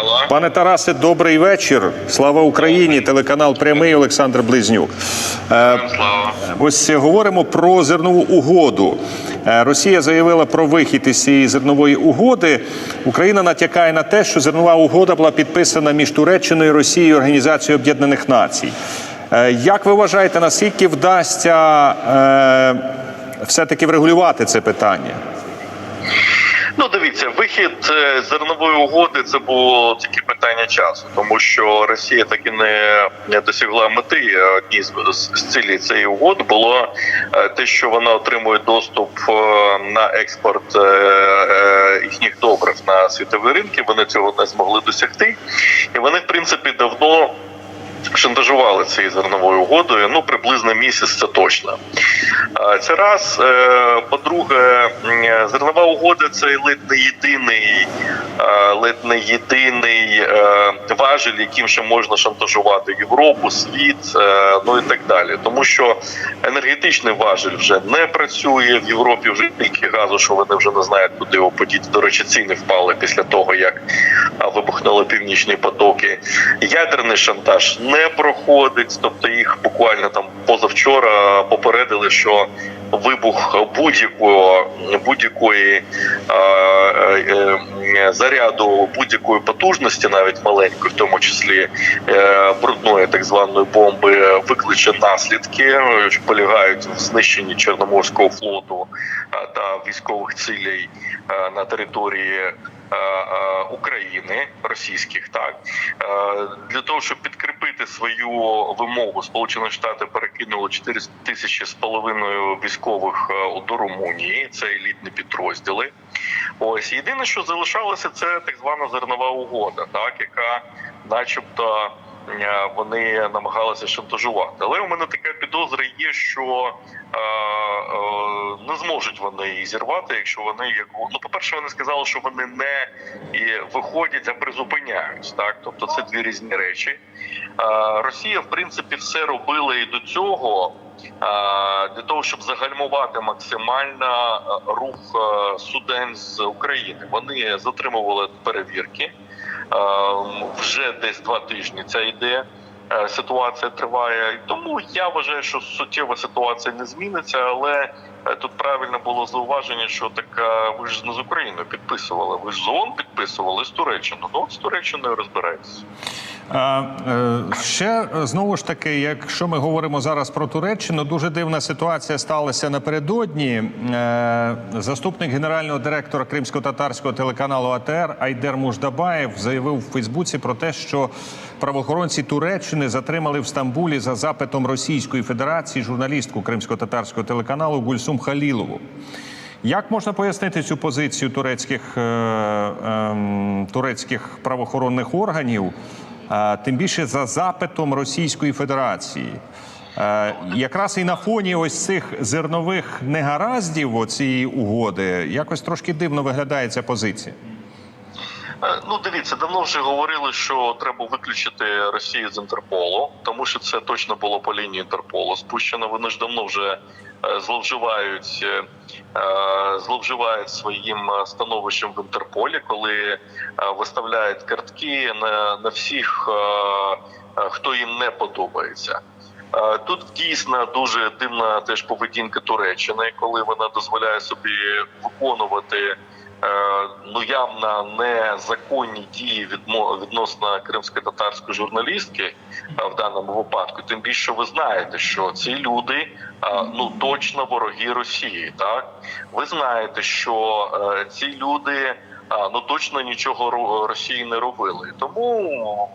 Алло. Пане Тарасе, добрий вечір. Слава Україні! Телеканал Прямий Олександр Близнюк. Е, Слава. Ось говоримо про зернову угоду. Е, Росія заявила про вихід із цієї зернової угоди. Україна натякає на те, що зернова угода була підписана між Туреччиною, Росією і Організацією Об'єднаних Націй. Е, Як ви вважаєте, наскільки вдасться все-таки врегулювати це питання? Ну, дивіться, вихід е, зернової угоди це було тільки питання часу, тому що Росія так і не, досягла мети. Одній з, цілей цієї угоди було е, те, що вона отримує доступ е, на експорт їхніх добрив на світові ринки. Вони цього не змогли досягти, і вони, в принципі, давно. Шантажували цією зерновою угодою, ну приблизно місяць це точно. Це раз. Е, По-друге, зернова угода це ледь не єдиний, ледь не єдиний е, важель, яким ще можна шантажувати Європу, світ, е, ну і так далі. Тому що енергетичний важель вже не працює в Європі. Вже тільки газу, що вони вже не знають, куди його подіти. До речі, ціни впали після того, як вибухнули північні потоки. Ядерний шантаж не проходить, тобто їх буквально там позавчора попередили, що вибух будь-якого будь-якої е, е, заряду будь-якої потужності, навіть маленької, в тому числі е, брудної так званої бомби, викличе наслідки, що полягають в знищенні Чорноморського флоту та військових цілей е, на території України російських, так. Для того, щоб підкріпити свою вимогу, Сполучені Штати перекинули 4 тисячі з половиною військових е, до Румунії. Це елітні підрозділи. Ось єдине, що залишалося, це так звана зернова угода, так яка, начебто. Е, Вони намагалися шантажувати, але у мене така підозра є, що е, е, не зможуть вони її зірвати, якщо вони як ну, по перше, вони сказали, що вони не виходять, а призупиняють. Так, тобто це дві різні речі. Е, Росія, в принципі, все робила і до цього е, для того, щоб загальмувати максимально е, рух суден з України. Вони затримували перевірки. Е, Вже десь два тижні ця йде. е, Ситуація триває, тому я вважаю, що суттєва ситуація не зміниться, але е, тут правильно було зауваження, що така ви ж не з Україною підписували. Ви ж з ООН підписували з Туреччину. Ну от з Туреччиною розбираєтесь. Е, ще е, знову ж таки, якщо ми говоримо зараз про Туреччину, дуже дивна ситуація сталася напередодні. Е, Заступник генерального директора кримсько-татарського телеканалу АТР Айдер Муждабаєв заявив у Фейсбуці про те, що правоохоронці Туреччини затримали в Стамбулі за запитом Російської Федерації журналістку кримсько-татарського телеканалу Гульсум Халілову. Як можна пояснити цю позицію турецьких, ем, турецьких правоохоронних органів, тим більше за запитом Російської Федерації? Якраз і на фоні ось цих зернових негараздів цієї угоди якось трошки дивно виглядає ця позиція. Е, Ну, дивіться, давно вже говорили, що треба виключити Росію з Інтерполу, тому що це точно було по лінії Інтерполу спущено. Вони ж давно вже е, зловживають, е, зловживають своїм становищем в Інтерполі, коли виставляють картки на, на всіх, хто їм не подобається. Тут дійсно дуже дивна теж поведінка Туреччини, коли вона дозволяє собі виконувати ну явно незаконні дії відносно кримсько-татарської журналістки е, в даному випадку. Тим більше ви знаєте, що ці люди е, ну точно вороги Росії. Так ви знаєте, що е, ці люди. А, ну точно нічого Ро- Росії не робили. Тому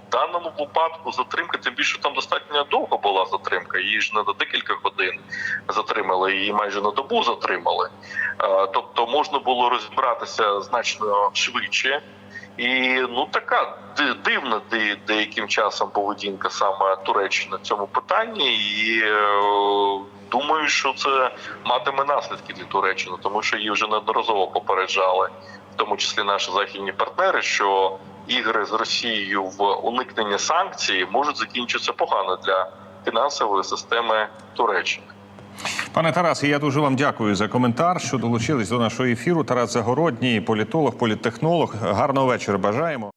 в даному випадку затримка, тим більше там достатньо довго була затримка. Її ж не до декілька годин затримали, її майже на добу затримали. Тобто можна було розібратися значно швидше. І ну така дивна деяким часом поведінка саме Туреччини в цьому питанні, і е, думаю, що це матиме наслідки для Туреччини, тому що її вже неодноразово попереджали, тому числі наші західні партнери, що ігри з Росією в уникнення санкцій можуть закінчитися погано для фінансової системи Туреччини. Пане Тарасе, я дуже вам дякую за коментар, що долучились до нашого ефіру. Тарас Загородній, політолог, політтехнолог. Гарного вечора. Бажаємо.